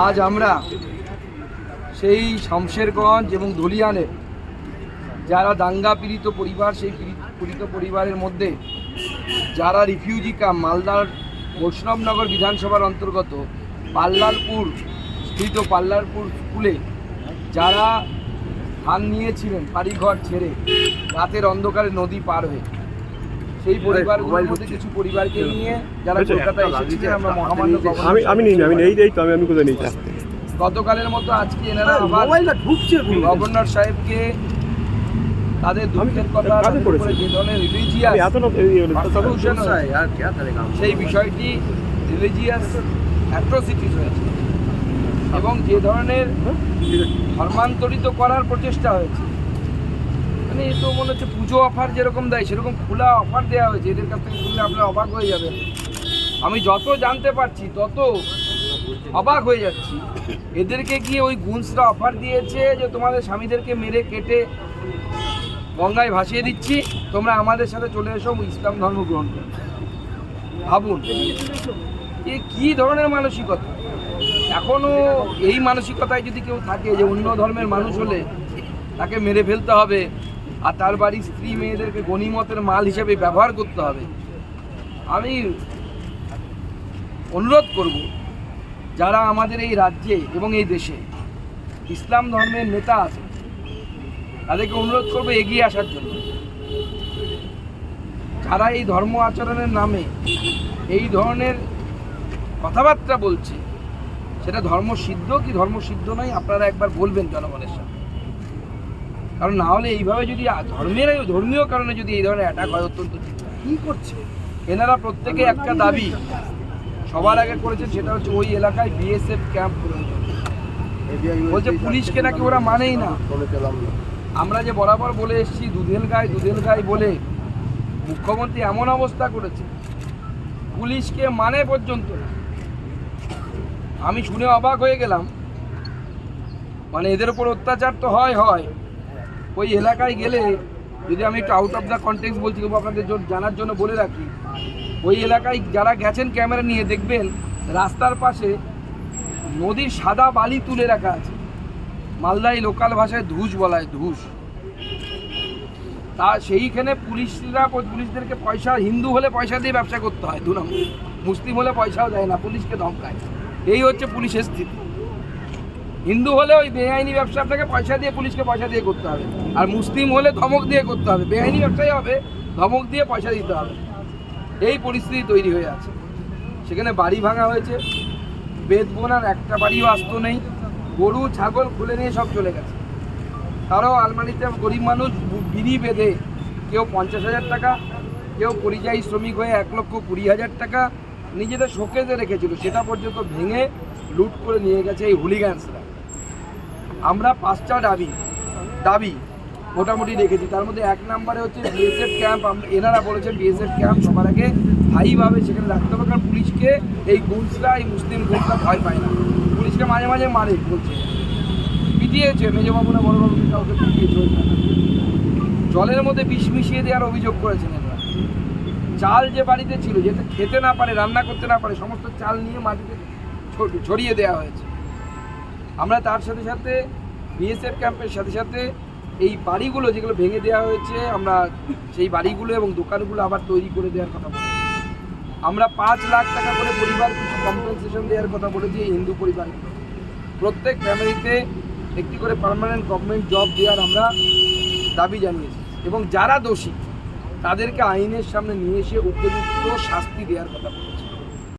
আজ আমরা সেই শমশেরগঞ্জ এবং ধুলিয়ানের যারা দাঙ্গা পীড়িত পরিবার, সেই পীড়িত পরিবারের মধ্যে যারা রিফিউজি ক্যাম্প মালদার বৈষ্ণবনগর বিধানসভার অন্তর্গত পাল্লারপুর স্থিত পাল্লারপুর স্কুলে যারা স্থান নিয়েছিলেন বাড়িঘর ছেড়ে, রাতের অন্ধকারে নদী পার হয়ে। সেই পরিবারগুলোর মধ্যে কিছু পরিবারকে নিয়ে যারা কলকাতায় এসেছিলেন আমরা মহামান্য আমি আমি নিই আমি এই এই তো আমি আমি কোথায় নিই গতকালের মতো আজকে এনারা আবার গভর্নর সাহেবকে তাদের দুঃখের কথা যে ধরনের রিলিজিয়াস সেই বিষয়টি রিলিজিয়াস অ্যাট্রোসিটিস হয়েছে। এবং যে ধরনের ধর্মান্তরিত করার প্রচেষ্টা হয়েছে। মানে তো মনে হচ্ছে পুজো অফার যেরকম দেয়, সেরকম খোলা অফার দেওয়া হয়েছে। এদের কাছ থেকে শুনলে আপনারা অবাক হয়ে যাবেন। আমি যত জানতে পারছি, তত অবাক হয়ে যাচ্ছি। এদেরকে কি ওই গুন্সরা অফার দিয়েছে যে তোমাদের স্বামীদেরকে মেরে কেটে গঙ্গায় ভাসিয়ে দিচ্ছি? তোমরা আমাদের সাথে চলে এসো ইসলাম ধর্ম গ্রহণ করো ভাবুন, এ কি ধরনের মানসিকতা? এখনও এই মানসিকতায় যদি কেউ থাকে যে অন্য ধর্মের মানুষ হলে তাকে মেরে ফেলতে হবে আর তার বাড়ির স্ত্রী মেয়েদেরকে গণিমতের মাল হিসেবে ব্যবহার করতে হবে। আমি অনুরোধ করব, যারা আমাদের এই রাজ্যে এবং এই দেশে ইসলাম ধর্মের নেতা আছে তাদেরকে অনুরোধ করব এগিয়ে আসার জন্য। যারা এই ধর্ম আচরণের নামে এই ধরনের কথাবার্তা বলছে, সেটা ধর্ম সিদ্ধ কি ধর্ম সিদ্ধ নয়, আপনারা একবার বলবেন জনগণের সাথে কারণ না হলে এইভাবে যদি ধর্মের ধর্মীয় কারণে যদি এই ধরনের অ্যাটাক হয় অত্যন্ত কি করছে? এনারা প্রত্যেকে একটা দাবি। সবার আগে করেছে সেটা হচ্ছে ওই এলাকায় বিএসএফ ক্যাম্প প্রয়োজন বলছে পুলিশকে নাকি ওরা মানেই না। আমরা যে বরাবর বলে এসেছি দুধেল গায়ে দুধেল গায়ে বলে মুখ্যমন্ত্রী এমন অবস্থা করেছে পুলিশকে মানে পর্যন্ত আমি শুনে অবাক হয়ে গেলাম। মানে এদের উপর অত্যাচার তো হয় হয়। ওই এলাকায় গেলে যদি আমি একটু আউট অফ দ্য কন্টেক্স বলছি, তবু আপনাদের জানার জন্য বলে রাখি, ওই এলাকায় যারা গেছেন ক্যামেরা নিয়ে দেখবেন, রাস্তার পাশে নদীর সাদা বালি তুলে রাখা আছে। মালদাই লোকাল ভাষায় ধুস বলা হয়, ধুস। তা সেইখানে পুলিশরা, পুলিশদেরকে পয়সা, হিন্দু হলে পয়সা দিয়ে ব্যবসা করতে হয়, দু নম্বর। মুসলিম হলে পয়সাও দেয় না, পুলিশকে ধমকায়। এই হচ্ছে পুলিশের স্থিতি। হিন্দু হলে ওই বেআইনি ব্যবসা আপনাকে পয়সা দিয়ে, পুলিশকে পয়সা দিয়ে করতে হবে। আর মুসলিম হলে ধমক দিয়ে করতে হবে। বেআইনি ব্যবসাই হবে, ধমক দিয়ে পয়সা দিতে হবে। এই পরিস্থিতি তৈরি হয়ে আছে। সেখানে বাড়ি ভাঙা হয়েছে। বেদ বোনার একটা বাড়িও আসতো নেই। গরু, ছাগল খুলে নিয়ে সব চলে গেছে। তারাও আলমারিতে গরিব মানুষ, বিড়ি বেঁধে, কেউ পঞ্চাশ হাজার টাকা, কেউ পরিযায়ী শ্রমিক হয়ে এক লক্ষ কুড়ি হাজার টাকা নিজেদের শোকেজে রেখেছিল। সেটা পর্যন্ত ভেঙে লুট করে নিয়ে গেছে এই হুলিগ্যান্সরা আমরা পাঁচটা দাবি দাবি মোটামুটি রেখেছি। তার মধ্যে এক নম্বরে হচ্ছে বিএসএফ ক্যাম্প এনারা বলেছেন বিএসএফ ক্যাম্প সবার আগে স্থায়ীভাবে সেখানে রাখতে হবে, কারণ পুলিশকে এই গুলসরা এই মুসলিম গুন্সরা ভয় পায় না। পুলিশকে মাঝে মাঝে মারে, বলছে। পিটিয়েছে মেজবাবু না বড়বাবুকে কাউকে পিটিয়েছে জলের মধ্যে বিষ মিশিয়ে দেওয়ার অভিযোগ করেছেন এরা চাল যে বাড়িতে ছিল, যেটা খেতে না পারে, রান্না করতে না পারে, সমস্ত চাল নিয়ে মাটিতে ছড়িয়ে দেওয়া হয়েছে। আমরা তার সাথে সাথে বিএসএফ ক্যাম্পের সাথে সাথে এই বাড়িগুলো যেগুলো ভেঙে দেওয়া হয়েছে, আমরা সেই বাড়িগুলো এবং দোকানগুলো আবার তৈরি করে দেওয়ার কথা বলেছি। আমরা পাঁচ লাখ টাকা করে পরিবার কিছু কম্পেনসেশন দেওয়ার কথা বলেছি এই হিন্দু পরিবারকে প্রত্যেক ফ্যামিলিতে একটি করে পার্মানেন্ট গভর্নমেন্ট জব দেওয়ার আমরা দাবি জানিয়েছি এবং যারা দোষী, তাদেরকে আইনের সামনে নিয়ে এসে উপযুক্ত শাস্তি দেওয়ার কথা বলেছি।